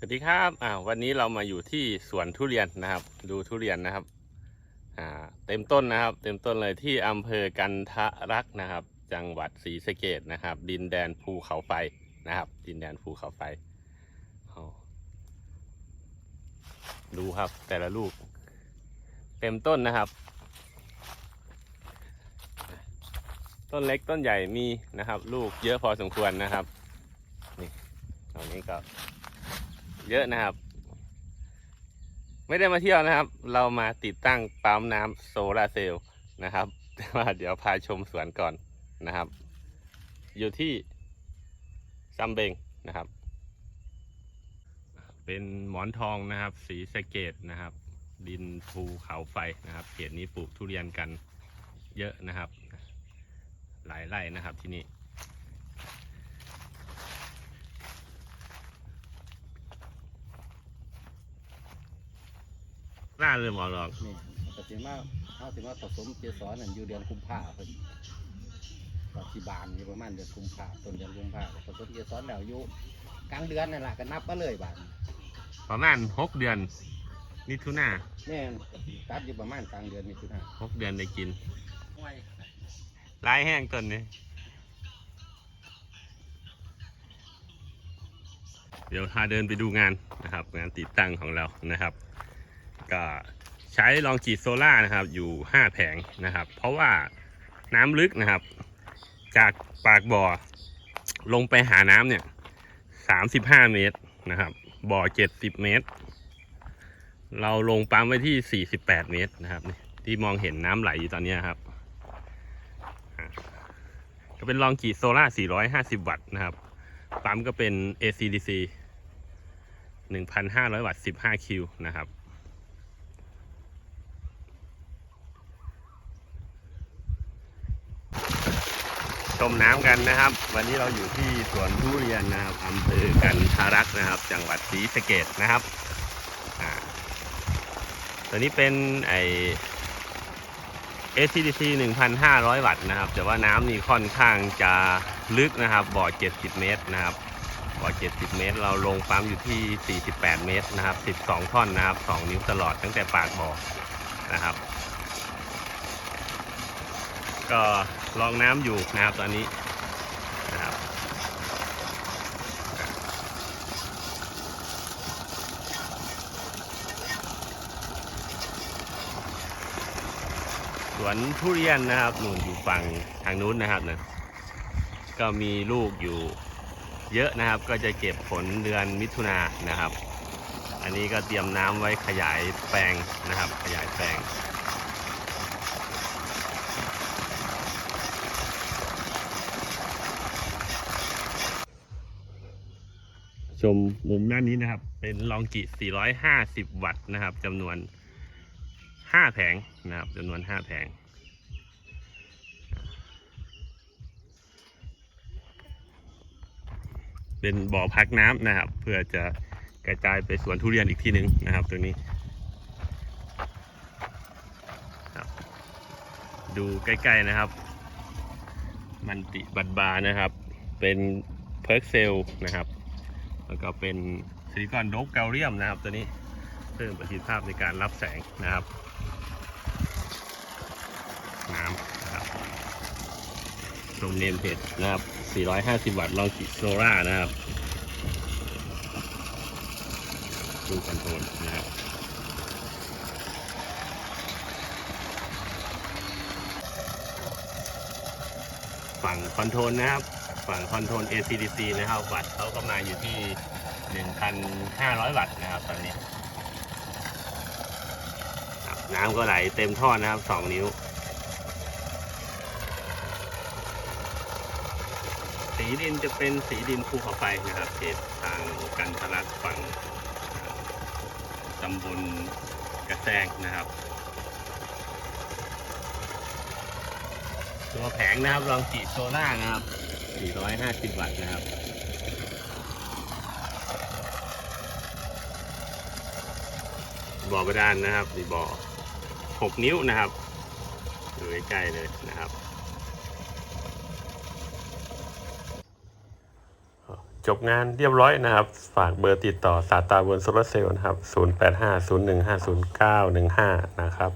สวัสดีครับอ่าวันนี้เรามาอยู่ที่สวนทุเรียนนะครับ ดูทุเรียนนะครับอ่าเต็มต้นนะครับ เต็มต้นเลยที่อำเภอกันทะรักนะครับ จังหวัดศรีสะเกดนะครับ ดินแดนภูเขาไฟนะครับ ดินแดนภูเขาไฟดูครับแต่ละลูก เต็มต้นนะครับ ต้นเล็กต้นใหญ่มีนะครับ ลูกเยอะพอสมควรนะครับนี่ตรงนี้ก็ เยอะนะครับ ไม่ได้มาเที่ยวนะครับ เรามาติดตั้งปั๊มน้ำโซลาร์เซลล์นะครับแต่ว่าเดี๋ยวพาชมสวนก่อนนะครับ อยู่ที่ซัมเบงนะครับ เป็นหมอนทองนะครับ สีสะเกตนะครับ ดินภูเขาไฟนะครับ เขตนี้ปลูกทุเรียนกันเยอะนะครับ หลายไร่นะครับที่นี่ น่าเลยหมอหรอกนี่ก็สิมาเฮาสิมาผสมเกสรนั่นอยู่เดือนกุมภาพันธ์ก็สิบานอยู่ประมาณเดือนกุมภาต้นเดือนกุมภาผสมเกสรแล้วอยู่กลางเดือนนั่นแหละก็นับมาเลยบาดนี้ประมาณหกเดือนมิถุนาแม่นตัดอยู่ประมาณกลางเดือนมิถุนายนหกเดือนได้กินลายแห้งต้นนี้เดี๋ยวพาเดินไปดูงานนะครับ งานติดตั้งของเรานะครับ ก็ใช้ลองจีโซล่านะครับ อยู่5แผงนะครับ เพราะว่าน้ำลึกนะครับ จากปากบ่อลงไปหาน้ำเนี่ย35เมตรนะครับ บ่อ70เมตร เราลงปั๊มไว้ที่48เมตรนะครับที่มองเห็นน้ำไหลอยู่ตอนนี้ครับก็เป็นลองกีโซล่า 450 วัตต์นะครับ ปั๊มก็เป็น ACDC 1,500 วัตต์ 15 คิวนะครับ มน้ำกันนะครับ วันนี้เราอยู่ที่สวนทุเรียนนะครับอำเภอกันทารักษ์นะครับ จังหวัดศรีสะเกดนะครับอ่าตัวนี้เป็นไอ ACDC 1,500 วัตต์นะครับ แต่ว่าน้ำนี่ค่อนข้างจะลึกนะครับ บ่อ 70 เมตรนะครับ บ่อ 70 เมตร เราลงปั๊มอยู่ที่ 48 เมตรนะครับ 12 ท่อนนะครับ 2 นิ้วตลอดตั้งแต่ปากบ่อนะครับ ก็ ลองน้ำอยู่นะครับตอนนี้นะครับสวนทุเรียนนะครับหนุนอยู่ฝั่งทางนู้นนะครับนะก็มีลูกอยู่เยอะนะครับ ก็จะเก็บผลเดือนมิถุนายนนะครับ อันนี้ก็เตรียมน้ำไว้ขยายแปลงนะครับ ขยายแปลง ชมมุมด้านนี้นะครับ เป็นลองกิ450 วัตต์นะครับจำนวน 5 แผงนะครับจำนวน 5 แผง เป็นบ่อพักน้ำนะครับ เพื่อจะกระจายไปสวนทุเรียนอีกที่หนึ่งนะครับตรงนี้ดูใกล้ๆนะครับ มันติบัตบาร์นะครับ เป็นเพิร์กเซลนะครับ แล้วก็เป็นซิลิคอนโดปแกลเลียมนะครับตัวนี้เพิ่มประสิทธิภาพในการรับแสงนะครับน้ำนะครับลงเนมเพจนะครับ 450 วัตต์ลองกิโซล่านะครับดูคอนโทรลนะครับฝั่งคอนโทรลนะครับ ฝั่งคอนโทรล ACDC นะครับ วัตต์เขาก็มาอยู่ที่ 1,500 วัตต์นะครับตอนนี้น้ำก็ไหลเต็มท่อนะครับ 2 นิ้ว สีดินจะเป็นสีดินภูเขาไฟนะครับเขตทางกันทะลักฝั่งตำบลกระแซงนะครับ ตัวแผงนะครับลองจีโซล่านะครับ 450 วัตต์นะครับบ่อบาดาลนะครับมีบ่อ 6 นิ้วนะครับอยู่ใกล้ๆเลยนะครับ จบงานเรียบร้อยนะครับ ฝากเบอร์ติดต่อสาตาบนโซลาร์เซลล์นะครับ 0850150915 นะครับ